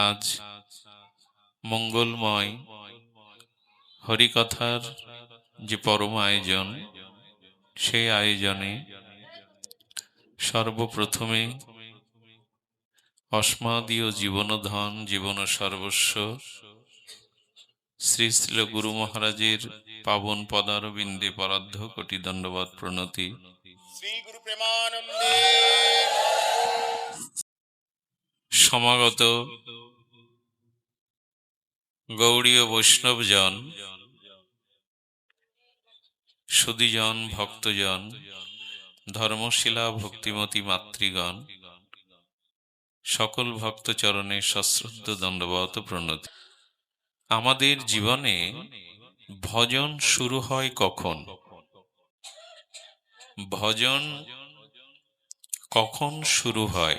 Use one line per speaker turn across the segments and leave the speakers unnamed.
আজ মঙ্গলময় হরিকথার যে পরম আয়োজন সেই আয়োজনে সর্বপ্রথমে অস্মাদীয় জীবনধন জীবন সর্বস্ব শ্রী শ্রীল গুরু মহারাজের পাবন পদারবিন্দে পরাধ্য কোটি দণ্ডবাদ প্রণতি।
শ্রী গুরু প্রেমানন্দে
সমাগত গৌড়ীয় বৈষ্ণবজন, সুদীজন ভক্তজন, ধর্মশিলা ভক্তিমতী মাতৃগণ, সকল ভক্তচরণে সশ্রদ্ধ দণ্ডবত প্রণতি। আমাদের জীবনে ভজন শুরু হয় কখন? ভজন কখন শুরু হয়?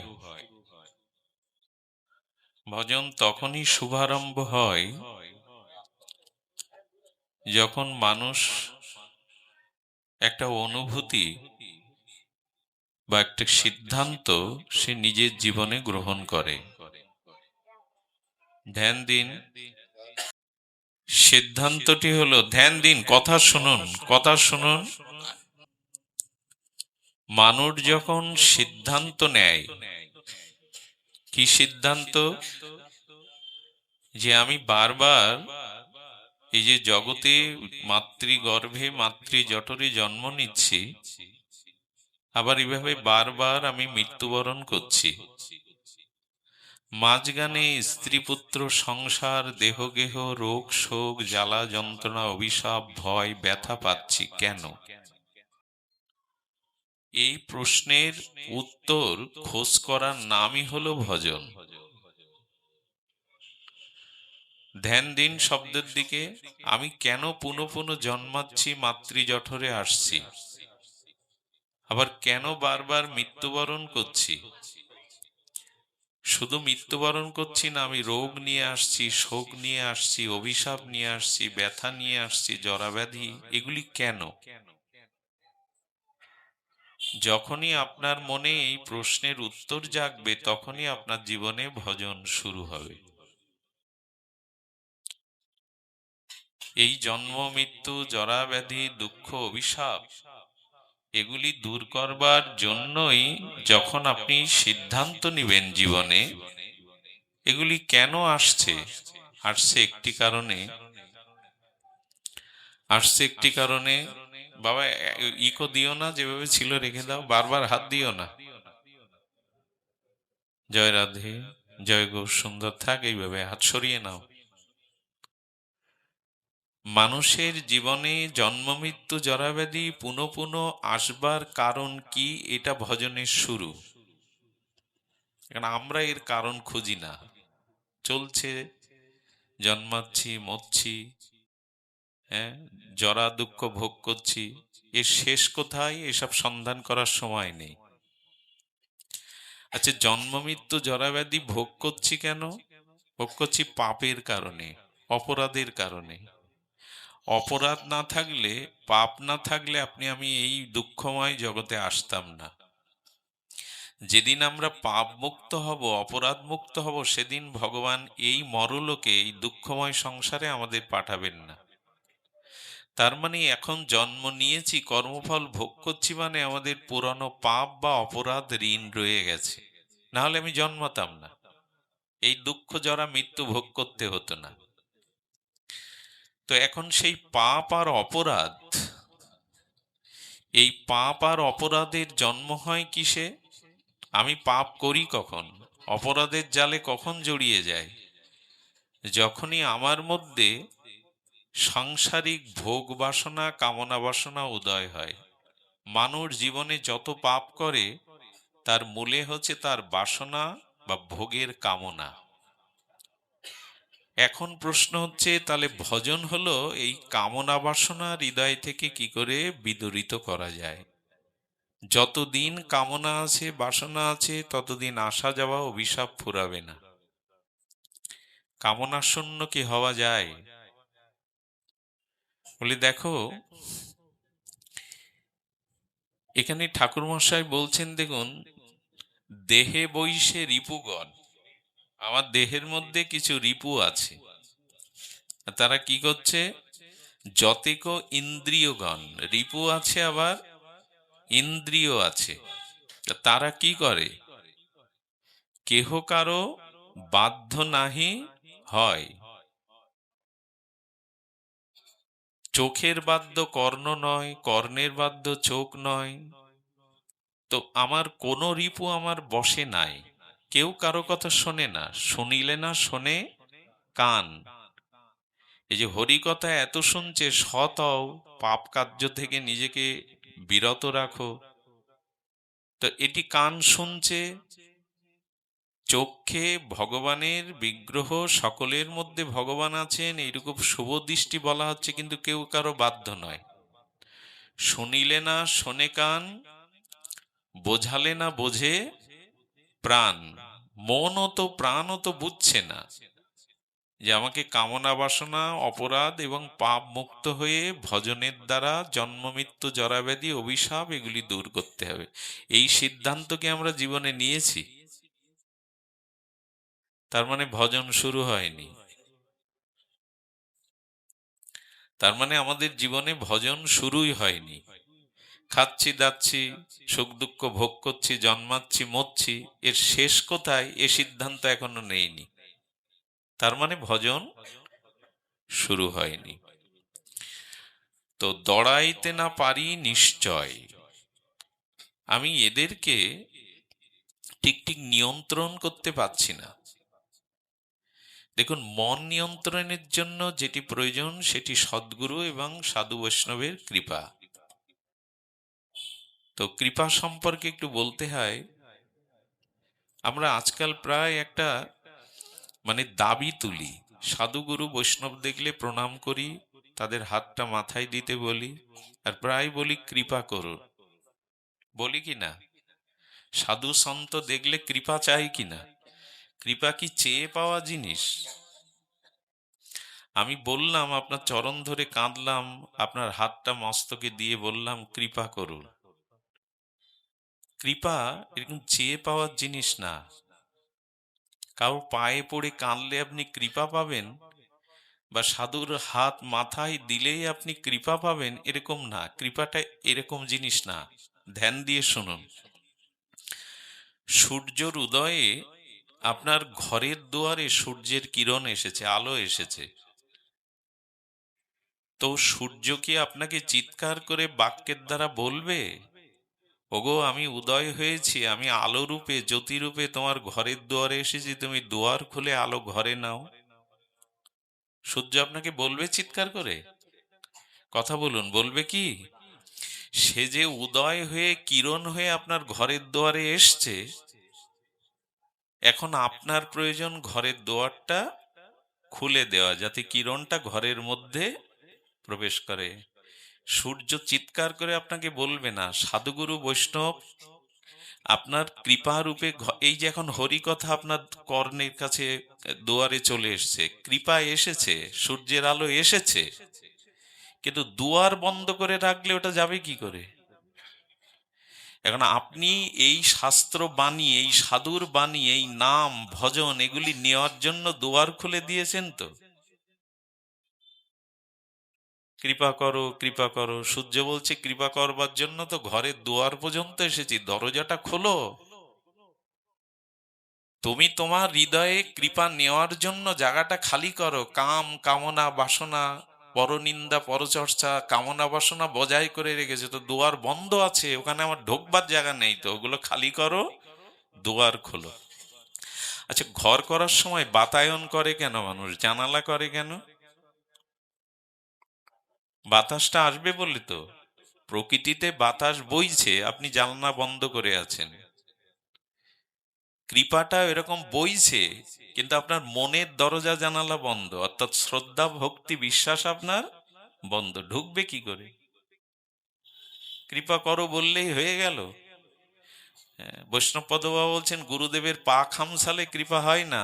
ভজন তখনই শুভারম্ভ হয় যখন মানুষ একটা অনুভূতি বা একটা সিদ্ধান্ত সে নিজের জীবনে গ্রহণ করে। ধ্যান দিন। সিদ্ধান্তটি হলো ধ্যান দিন, কথা শুনুন কথা শুনুন। মানুষ যখন সিদ্ধান্ত নেয় কি সিদ্ধান্ত যে আমি বারবার এই যে জগতে মাতৃগর্ভে মাতৃ জঠরে জন্ম নিচ্ছি, আবার এভাবে বারবার আমি মৃত্যুবরণ করছি? মাঝখানে স্ত্রী পুত্র সংসার, দেহগেহ, রোগ শোক, জ্বালা যন্ত্রণা, অভিশাপ, ভয়, ব্যথা পাচ্ছি কেন? এই প্রশ্নের উত্তর খোঁজ করার নামই হলো ভজন। ধ্যান দিন শব্দের দিকে, আমি কেন পুনঃ পুনঃ জন্মাচ্ছি মাতৃ জঠরে আসছি? আবার কেন বারবার মৃত্যুবরণ করছি? শুধু মৃত্যুবরণ করছি না, আমি রোগ নিয়ে আসছি, শোক নিয়ে আসছি, অভিশাপ নিয়ে আসছি, ব্যথা নিয়ে আসছি, জরাব্যাধি, এগুলি কেন কেন? যখনই আপনার মনে এই প্রশ্নের উত্তর জাগবে, তখনই আপনার জীবনে ভজন শুরু হবে। এই জন্ম, মৃত্যু জরা ব্যাধি দুঃখ, অভিশাপ, এগুলি দূর করবার জন্যই যখন আপনি সিদ্ধান্ত নিবেন জীবনে, এগুলি কেন আসছে? আসছে একটি কারণে। আসছে একটি কারণে বাবা ইকো দিও না, যেভাবে ছিল রেখে দাও, বারবার হাত দিও না। জয় রাধে, জয় গৌর, সুন্দর থাক, এইভাবে হাত সরিয়ে নাও। মানুষের জীবনে জন্ম মৃত্যু জরাব্যাধি পুনঃ পুনঃ আসবার কারণ কি, এটা ভজনের শুরু। কারণ আমরা এর কারণ খুঁজি না। চলছে, জন্মাচ্ছি, মরছি জরা দুঃখ ভোগ করছি এর শেষ কোথায়? এসব সন্ধান করার সময় নেই। আচ্ছা জন্ম মৃত্যু জরাব্যাধি ভোগ করছি কেন? ভোগ করছি পাপের কারণে, অপরাধের কারণে। অপরাধ না থাকলে, পাপ না থাকলে আপনি, আমি এই দুঃখময় জগতে আসতাম না। যেদিন আমরা পাপ মুক্ত হব অপরাধ মুক্ত হব, সেদিন ভগবান এই মরলোকে, এই দুঃখময় সংসারে আমাদের পাঠাবেন না। তার মানে এখন জন্ম নিয়েছি, কর্মফল ভোগ করছি মানে আমাদের পুরানো পাপ বা অপরাধ ঋণ রয়ে গেছে। না হলে আমি জন্মাতাম না। এই দুঃখ, জরা, মৃত্যু ভোগ করতে হতো না। তো এখন সেই পাপ আর অপরাধ, এই পাপ আর অপরাধের জন্ম হয় কিসে? আমি পাপ করি কখন? অপরাধের জালে কখন জড়িয়ে যায়? যখনই আমার মধ্যে সাংসারিক ভোগ বাসনা, কামনা বাসনা উদয় হয়। মানুষ জীবনে যত পাপ করে, তার মূলে হচ্ছে তার বাসনা বা ভোগের কামনা। এখন প্রশ্ন হচ্ছে, তাহলে ভজন হলো এই কামনা বাসনা হৃদয় থেকে কি করে বিদরিত করা যায়? যতদিন কামনা আছে, বাসনা আছে, ততদিন আসা যাওয়া অভিশাপ ফুরাবে না। কামনা শূন্য কি হওয়া যায়? বলি, দেখো, এখানে ঠাকুর মশাই বলছেন, দেখুন, দেহে বৈশে রিপুগণ। আমার দেহের মধ্যে কিছু রিপু আছে। তারা কি করছে? যতেক ইন্দ্রিয়গণ। রিপু আছে আবার ইন্দ্রিয় আছে। তারা কি করে? কেহ কারও বাধ্য নাহি হয়। চোখের বাদ্য কর্ণ নয়, কর্ণের বাদ্য চোখ নয়। তো আমার কোনো রিপু আমার বসে নাই। কেউ কারও কথা শোনে না। শুনিলে না শোনে কান। এই যে হরিকথা এত শুনছে সৎ হও পাপ কার্য থেকে নিজেকে বিরত রাখো। তো এটি কান শুনছে চোখে ভগবানের বিগ্রহ, সকলের মধ্যে ভগবান আছেন এইরকম শুভ দৃষ্টি বলা হচ্ছে, কিন্তু কেউ কারও বাধ্য নয়। শুনিলে না শোনে কান, বোঝালে না বোঝে প্রাণ। মনও তো, প্রাণও তো বুঝছে না যে আমাকে কামনা বাসনা, অপরাধ এবং পাপ মুক্ত হয়ে ভজনের দ্বারা জন্ম, মৃত্যু, জরাব্যাধি, অভিশাপ এগুলি দূর করতে হবে। এই সিদ্ধান্তকে আমরা জীবনে নিয়েছি। তার মানে ভজন শুরু হয়নি। তার মানে আমাদের জীবনে ভজন শুরুই হয়নি। খাচ্ছি, দাচ্ছি, সুখ দুঃখ ভোগ করছি, জন্মাচ্ছি, মরছি, এর শেষ কোথায় এ সিদ্ধান্ত এখনও নেইনি। তার মানে ভজন শুরু হয়নি। তো দড়াইতে না পারি নিশ্চয়। আমি এদেরকে ঠিক ঠিক নিয়ন্ত্রণ করতে পারছি না। দেখুন, মন নিয়ন্ত্রণের জন্য যেটি প্রয়োজন, সেটি সদ্গুরু এবং সাধু বৈষ্ণবের কৃপা। তো কৃপা সম্পর্কে একটু বলতে হয়, আমরা আজকাল প্রায় একটা মানে দাবি তুলি। সাধুগুরু বৈষ্ণব দেখলে প্রণাম করি, তাদের হাতটা মাথায় দিতে বলি, আর প্রায় বলি, কৃপা করুন। বলি কি না? সাধু সন্ত দেখলে কৃপা চাই কি না? কৃপা কি চেয়ে পাওয়া জিনিস? আমি বললাম, আপনার চরণ ধরে কাঁদলাম, আপনার হাতটা মস্তকে দিয়ে বললাম, কৃপা করুন। কৃপা এরকম চেয়ে পাওয়ার জিনিস না। কারও পায়ে পড়ে কাঁদলে আপনি কৃপা পাবেন বা সাধুর হাত মাথায় দিলেই আপনি কৃপা পাবেন এরকম না। কৃপাটা এরকম জিনিস না। ধ্যান দিয়ে শুনুন। সূর্যর উদয়ে আপনার ঘরের দুয়ারে সূর্যের কিরণ এসেছে, আলো এসেছে। তো সূর্য কি আপনাকে চিৎকার করে বাক্যের দ্বারা বলবে? ওগো, আমি উদয় হয়েছি, আমি আলো রূপে জ্যোতি রূপে তোমার ঘরের দুয়ারে এসেছি, তুমি দুয়ার খুলে আলো ঘরে নাও। সূর্য আপনাকে বলবে চিৎকার করে? কথা বলুন, বলবে কি? সে যে উদয় হয়ে কিরণ হয়ে আপনার ঘরের দুয়ারে এসছে এখন আপনার প্রয়োজন ঘরের দুয়ারটা খুলে দেওয়া যাতে কিরণটা ঘরের মধ্যে প্রবেশ করে। সূর্য চিৎকার করে আপনাকে বলবে না, সাধুগুরু বৈষ্ণব, আপনার কৃপা রূপে ঘ- এই যে এখন হরি কথা আপনার কর্ণের কাছে দুয়ারে চলে এসেছে। কৃপা এসেছে, সূর্যের আলো এসেছে, কিন্তু দুয়ার বন্ধ করে রাখলে ওটা যাবে কি করে? এখন আপনি এই শাস্ত্র বাণী এই সাধুর বাণী এই নাম, ভজন এগুলি নেওয়ার জন্য দুয়ার খুলে দিয়েছেন তো? কৃপা করো কৃপা করো। সূর্য বলছে, কৃপা করবার জন্য তো ঘরের দুয়ার পর্যন্ত এসেছি, দরজাটা খোলো। তুমি তোমার হৃদয়ে কৃপা নেওয়ার জন্য জায়গাটা খালি করো, কাম, কামনা, বাসনা। পরনিন্দা, পরচর্চা, কামনা বাসনা বজায় করে রেখেছে। তো দুয়ার বন্ধ আছে, ওখানে আমার ঢোকবার জায়গা নেই তো, ওগুলো খালি করো, দুয়ার খোলো। আচ্ছা ঘর করার সময় বাতায়ন করে কেন মানুষ? জানালা করে কেন? বাতাসটা আসবে বলে তো। প্রকৃতিতে বাতাস বইছে, আপনি জানলা বন্ধ করে আছেন। কৃপাটা এরকম বইছে কিন্তু আপনার মনের দরজা জানালা বন্ধ অর্থাৎ শ্রদ্ধা ভক্তি বিশ্বাস আপনার বন্ধ। ঢুকবে কি করে? কৃপা করো বললেই হয়ে গেল। হ্যাঁ, বৈষ্ণব পদবা বলছেন গুরুদেবের পা খামসালে কৃপা হয় না।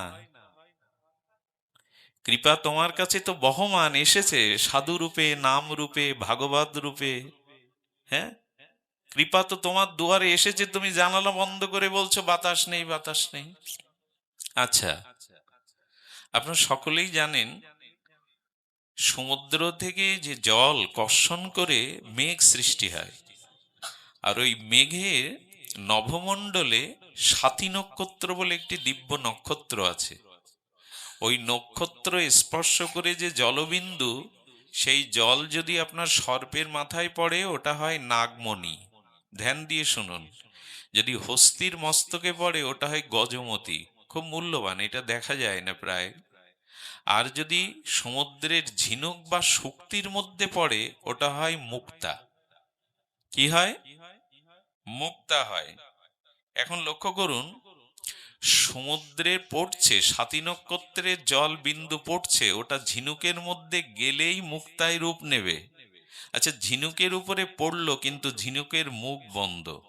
কৃপা তোমার কাছে তো বহমান এসেছে সাধু রূপে নাম রূপে ভাগবত রূপে। হ্যাঁ কৃপা তো তোমার দুয়ারে এসেছে তুমি জানালা বন্ধ করে বলছো, বাতাস নেই বাতাস নেই। আচ্ছা আপনারা সকলেই জানেন, সমুদ্র থেকে যে জল কর্ষণ করে মেঘ সৃষ্টি হয়, আর ওই মেঘের নভমণ্ডলে সাতী নক্ষত্র বলে একটি দিব্য নক্ষত্র আছে। ওই নক্ষত্র স্পর্শ করে যে জলবিন্দু, সেই জল যদি আপনার সর্পের মাথায় পড়ে, ওটা হয় নাগমণি। ধ্যান দিয়ে শুনুন। যদি হস্তির মস্তকে পড়ে, ওটা হয় গজমতি। খুব মূল্যবান, এটা দেখা যায় না প্রায়। আর যদি সমুদ্রের ঝিনুক বা শুক্তির মধ্যে পড়ে, ওটা হয় মুক্তা। কি হয়? মুক্তা হয়। এখন লক্ষ্য করুন, সমুদ্রে পড়ছে সাতী নক্ষত্রের জল বিন্দু পড়ছে, ওটা ঝিনুকের মধ্যে গেলেই মুক্তায় রূপ নেবে। আচ্ছা ঝিনুকের উপরে পড়ল কিন্তু ঝিনুকের মুখ বন্ধ।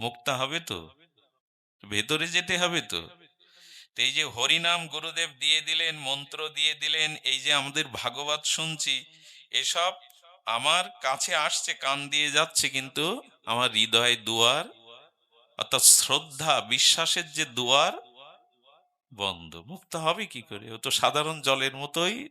মুক্তা হবে তো? ভেতরে যেতে হবে তো? এই যে হরিনাম গুরুদেব দিয়ে দিলেন, মন্ত্র দিয়ে দিলেন, এই যে আমাদের ভাগবত শুনছি, এসব আমার কাছে আসছে, কান দিয়ে যাচ্ছে কিন্তু আমার হৃদয় দুয়ার, অর্থাৎ শ্রদ্ধা, বিশ্বাসের যে দুয়ার বন্ধ। মুক্ত হবে কি করে? ও তো সাধারণ জলের মতোই